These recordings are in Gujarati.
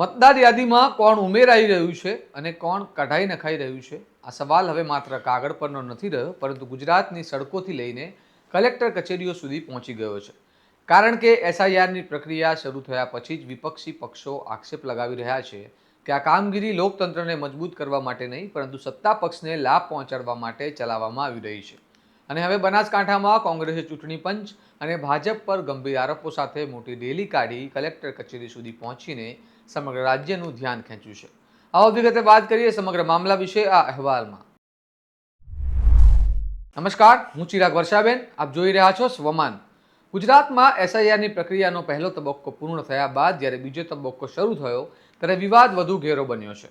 મતદાર યાદીમાં કોણ ઉમેરાઈ રહ્યું છે અને કોણ કઢાઈ નખાઈ રહ્યું છે? આ સવાલ હવે માત્ર કાગળ પરનો નથી રહ્યો, પરંતુ ગુજરાતની સડકોથી લઈને કલેક્ટર કચેરીઓ સુધી પહોંચી ગયો છે. કારણ કે એસઆઈઆરની પ્રક્રિયા શરૂ થયા પછી જ વિપક્ષી પક્ષો આક્ષેપ લગાવી રહ્યા છે કે આ કામગીરી લોકતંત્રને મજબૂત કરવા માટે નહીં, પરંતુ સત્તા પક્ષને લાભ પહોંચાડવા માટે ચલાવવામાં આવી રહી છે. અને હવે બનાસકાંઠામાં કોંગ્રેસે ચૂંટણી પંચ અને ભાજપ પર ગંભીર આરોપો સાથે મોટી રેલી કાઢી કલેક્ટર કચેરી સુધી પહોંચીને સમગ્ર રાજ્યનું ધ્યાન ખેંચ્યું છે. આવો વિગતે વાત કરીએ સમગ્ર મામલા વિશે આ અહેવાલમાં. નમસ્કાર, હું ચિરાગ વર્ષાબેન, આપ જોઈ રહ્યા છો સ્વમાન. ગુજરાતમાં એસઆઈઆરની પ્રક્રિયાનો પહેલો તબક્કો પૂર્ણ થયા બાદ જ્યારે બીજો તબક્કો શરૂ થયો, ત્યારે વિવાદ વધુ ઘેરો બન્યો છે.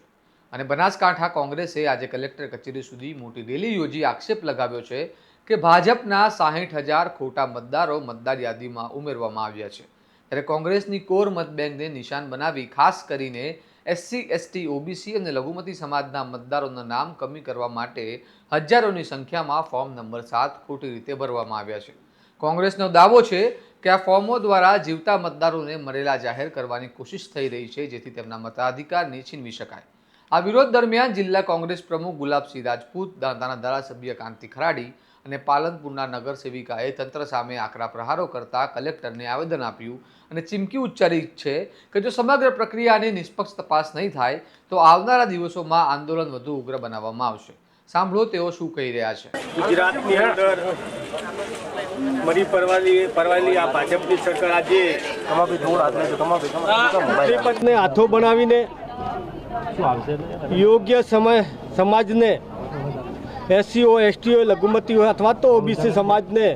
અને બનાસકાંઠા કોંગ્રેસે આજે કલેક્ટર કચેરી સુધી મોટી રેલી યોજી આક્ષેપ લગાવ્યો છે કે ભાજપના સાહીઠ હજાર ખોટા મતદારો મતદાર યાદીમાં ઉમેરવામાં આવ્યા છે. ત્યારે કોંગ્રેસની કોર મતબેંકને નિશાન બનાવી, ખાસ કરીને એસસી, એસટી, ઓબીસી અને લઘુમતી સમાજના મતદારોના નામ કમી કરવા માટે હજારોની સંખ્યામાં ફોર્મ નંબર સાત ખોટી રીતે ભરવામાં આવ્યા છે. કોંગ્રેસનો દાવો છે કે આ ફોર્મો દ્વારા જીવતા મતદારોને મરેલા જાહેર કરવાની કોશિશ થઈ રહી છે, જેથી તેમના મતાધિકારને છીનવી શકાય. આ વિરોધ દરમિયાન જિલ્લા કોંગ્રેસ પ્રમુખ ગુલાબસિંહ રાજપૂત, દાંતાના ધારાસભ્ય કાંતિ ખરાડી અને પાલનપુરના નગરસેવિકાએ તંત્ર સામે આકરા પ્રહારો કરતા કલેક્ટરને આવેદન આપ્યું અને ચીમકી ઉચ્ચારી છે કે જો સમગ્ર પ્રક્રિયાની નિષ્પક્ષ તપાસ નહીં થાય તો આવનારા દિવસોમાં આંદોલન વધુ ઉગ્ર બનાવવામાં આવશે. સાંભળો તેઓ શું કહી રહ્યા છે. ગુજરાતની અંદર મરી પરવાલી પરવાલી આ ભાજપની સરકાર આજે પદને હાથો બનાવીને યોગ્ય સમય સમાજને એસસીઓ, એસટીઓ, લઘુમતીઓ અથવા તો ઓબીસી સમાજને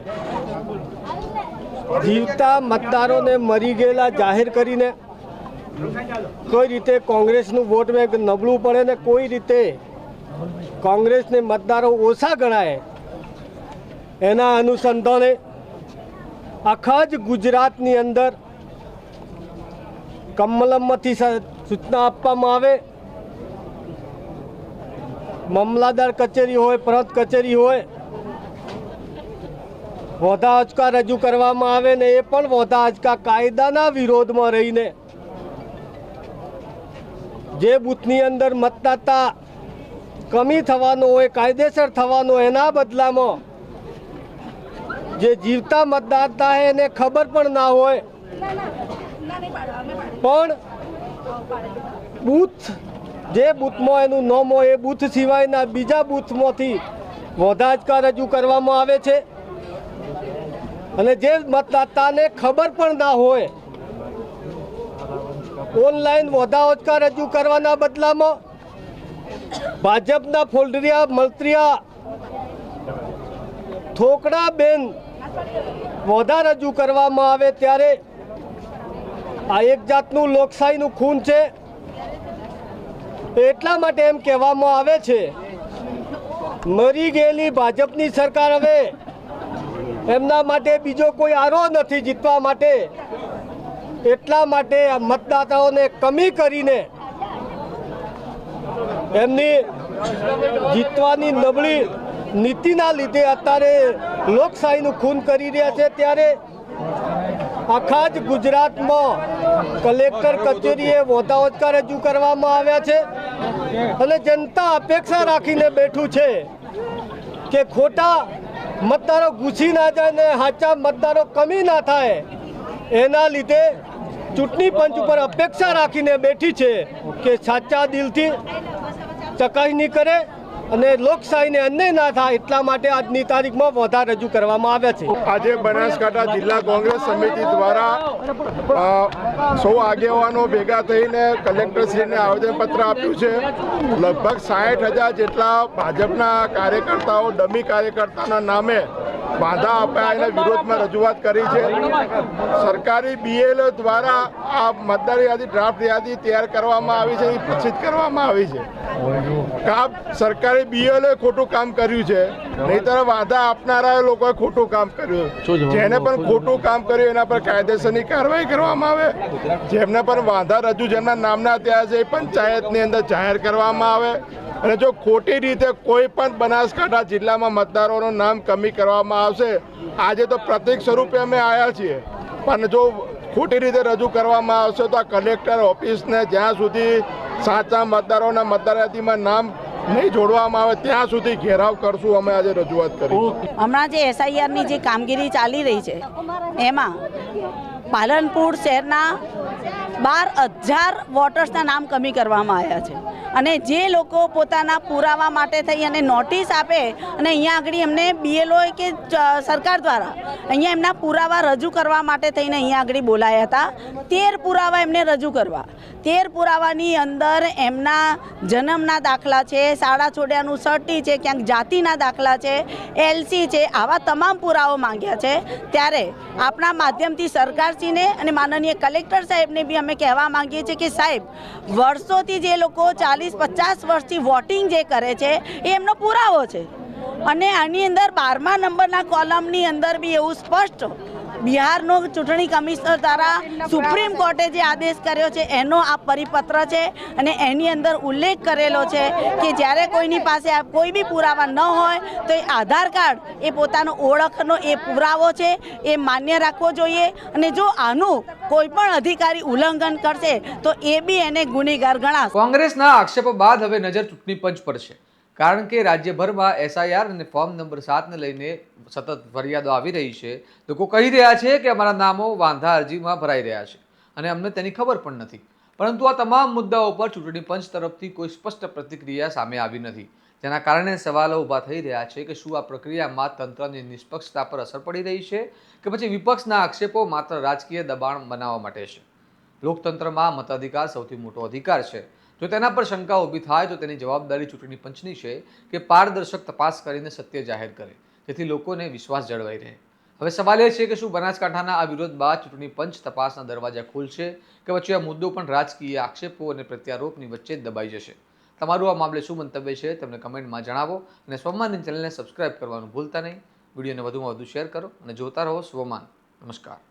જીવતા મતદારોને મરી ગયેલા જાહેર કરીને કોઈ રીતે કોંગ્રેસનું વોટ બેંક નબળું પડે ને કોઈ રીતે કોંગ્રેસને મતદારો ઓછા ગણાય, એના અનુસંધાને આખા જ ગુજરાતની અંદર કમલમમાંથી સૂચના આપવામાં આવે મામલાદાર કચેરી હોય પ્રત કચેરી હોય વોધા અચકા રજૂ કરવામાં આવે ને એ પણ વોધા અચકા કાયદાના વિરોધમાં રહીને જે બૂથની અંદર મતદાતા કમી થવાનો હોય કાયદેસર થવાનો એના બદલામાં જે જીવતા મતદાતા હોય એને ખબર પણ ના હોય પણ બૂથ જે બૂથમાં એનું નોમ હોય એ બૂથ સિવાયના બીજા બૂથમાંથી વધાજકા રજૂ કરવામાં આવે છે. અને જે મતદાતાને ખબર પણ ના હોય, ઓનલાઈન વધાઓચકા રજૂ કરવાના બદલામાં ભાજપના ફોલ્ડરિયા મંત્રીયા થોકડા બેન વધા રજૂ કરવામાં આવે ત્યારે આ એક જાતનું લોકશાહીનું ખૂન છે. એટલા માટે એમ કહેવામાં આવે છે. મરી ગયેલી ભાજપની સરકાર હવે એમના માટે બીજો કોઈ આરો નથી જીતવા માટે. એટલા માટે મતદાતાઓને કમી કરીને એમની જીતવાની નબળી નીતિના લીધે અત્યારે લોકશાહીનું ખૂન કરી રહ્યા છે. ત્યારે આખા જ ગુજરાતમાં કલેક્ટર કચેરીએ વોતાવચકા રજૂ કરવામાં આવ્યા છે અને જનતા અપેક્ષા રાખીને બેઠું છે કે ખોટા મતદારો ઘૂસી ના જાય ને સાચા મતદારો કમી ના થાય, એના લીધે ચૂંટણી પંચ ઉપર અપેક્ષા રાખીને બેઠી છે કે સાચા દિલથી ચકાસણી કરે અને લોકશાહીને અન્યાય ના થાય એટલા માટે આજની તારીખમાં વધાર રજૂ કરવામાં આવ્યા છે. આજે બનાસકાંઠા જિલ્લા કોંગ્રેસ સમિતિ દ્વારા સૌ આગેવાનો ભેગા થઈને કલેક્ટરશ્રીને આવેદનપત્ર આપ્યું છે. લગભગ સાઠ હજાર જેટલા ભાજપના કાર્યકર્તાઓ, ડમી કાર્યકર્તાના નામે બાધા આપ્યા એના વિરોધમાં રજૂઆત કરી છે. સરકારી બીએલઓ દ્વારા આ મતદાર યાદી ડ્રાફ્ટ યાદી તૈયાર કરવામાં આવી છે એ પ્રસિદ્ધ કરવામાં આવી છે. કામ સરકારી બીએલએ ખોટું કામ કર્યું છે. નહીતર વાંધા આપનારા લોકોએ ખોટું કામ કર્યું. જેને પણ ખોટું કામ કર્યું એના પર કાયદેસરની કાર્યવાહી કરવામાં આવે. જેમને પણ વાંધા રજૂ જેમના નામના ત્યાં છે એ પંચાયતની અંદર જાહેર કરવામાં આવે. અને જો ખોટી રીતે કોઈ પણ બનાસકાંઠા જિલ્લામાં મતદારોનું નામ કમી કરવામાં આવશે. આજે તો પ્રતિક સ્વરૂપે અમે આવ્યા છીએ. પણ જો ખોટી રીતે રજૂ કરવામાં આવશે તો આ કલેક્ટર ઓફિસને જ્યાં સુધી સાચા મતદારોના મતદાર યાદીમાં નામ નહીં જોડવામાં આવે ત્યાં સુધી ઘેરાવ કરશું અમે આજે રજૂઆત કરી. હમણાં જે એસઆઈઆરની જે કામગીરી ચાલી રહી છે એમાં પાલનપુર શહેરના બાર હજાર વોટર્સના નામ કમી કરવામાં આવ્યા છે. અને જે લોકો પોતાના પુરાવા માટે થઈ અને નોટિસ આપે અને અહીંયા આગળ એમને બીએલઓ કે સરકાર દ્વારા અહીંયા એમના પુરાવા રજૂ કરવા માટે થઈને અહીંયા આગળ બોલાયા હતા. તેર પુરાવા એમને રજૂ કરવા. તેર પુરાવાની અંદર એમના જન્મના દાખલા છે, શાળા છોડ્યાનું સર્ટી છે, ક્યાંક જાતિના દાખલા છે એલસી છે, આવા તમામ પુરાવો માંગ્યા છે. ત્યારે આપણા માધ્યમથી સરકારશ્રીને અને માનનીય કલેક્ટર સાહેબને બી અમે કહેવા માંગીએ છીએ કે સાહેબ, વર્ષોથી જે લોકો ચાલીસ પચાસ વર્ષથી વોટિંગ જે કરે છે, એ એમનો પુરાવો છે. અને આની અંદર બારમા નંબરના કોલમની અંદર બી એવું સ્પષ્ટ બિહારનો ચૂંટણી કમિશનર દ્વારા સુપ્રીમ કોર્ટે જે આદેશ કર્યો છે, એનો આ પરિપત્ર છે અને એની અંદર ઉલ્લેખ કરેલો છે કે જ્યારે કોઈની પાસે કોઈ બી પુરાવા ન હોય, તો એ આધાર કાર્ડ એ પોતાનો ઓળખનો એ પુરાવો છે, એ માન્ય રાખવો જોઈએ અને જો આનું કોઈ પણ અધિકારી ઉલ્લંઘન કરશે, તો એ બી એને ગુનેગાર ગણાશે. કોંગ્રેસના આક્ષેપો બાદ હવે નજર ચૂંટણી પંચ પર છે. કારણ કે રાજ્યભરમાં એસઆઈઆર અને ફોર્મ નંબર સાતને લઈને સતત ફરિયાદો આવી રહી છે. લોકો કહી રહ્યા છે કે અમારા નામો વાંધા અરજીમાં ભરાઈ રહ્યા છે અને અમને તેની ખબર પણ નથી. પરંતુ આ તમામ મુદ્દાઓ પર ચૂંટણી પંચ તરફથી કોઈ સ્પષ્ટ પ્રતિક્રિયા સામે આવી નથી. જેના કારણે સવાલો ઊભા થઈ રહ્યા છે કે શું આ પ્રક્રિયામાં તંત્રની નિષ્પક્ષતા પર અસર પડી રહી છે કે પછી વિપક્ષના આક્ષેપો માત્ર રાજકીય દબાણ બનાવવા માટે છે. લોકતંત્રમાં મતાધિકાર સૌથી મોટો અધિકાર છે. જો તેના પર શંકા ઊભી થાય તો તેની જવાબદારી ચૂંટણી પંચની છે કે પારદર્શક તપાસ કરીને સત્ય જાહેર કરે, જેથી લોકોને વિશ્વાસ જળવાઈ રહે. હવે સવાલ એ છે કે શું બનાસકાંઠાના આ વિરોધ બાદ ચૂંટણી પંચ તપાસના દરવાજા ખોલશે કે પછી આ મુદ્દો પણ રાજકીય આક્ષેપો અને પ્રત્યારોપની વચ્ચે જ દબાઈ જશે? તમારું આ મામલે શું મંતવ્ય છે તમને કમેન્ટમાં જણાવો અને સ્વમાનની ચેનલને સબસ્ક્રાઇબ કરવાનું ભૂલતા નહીં. વિડીયોને વધુમાં વધુ શેર કરો અને જોતા રહો સ્વમાન. નમસ્કાર.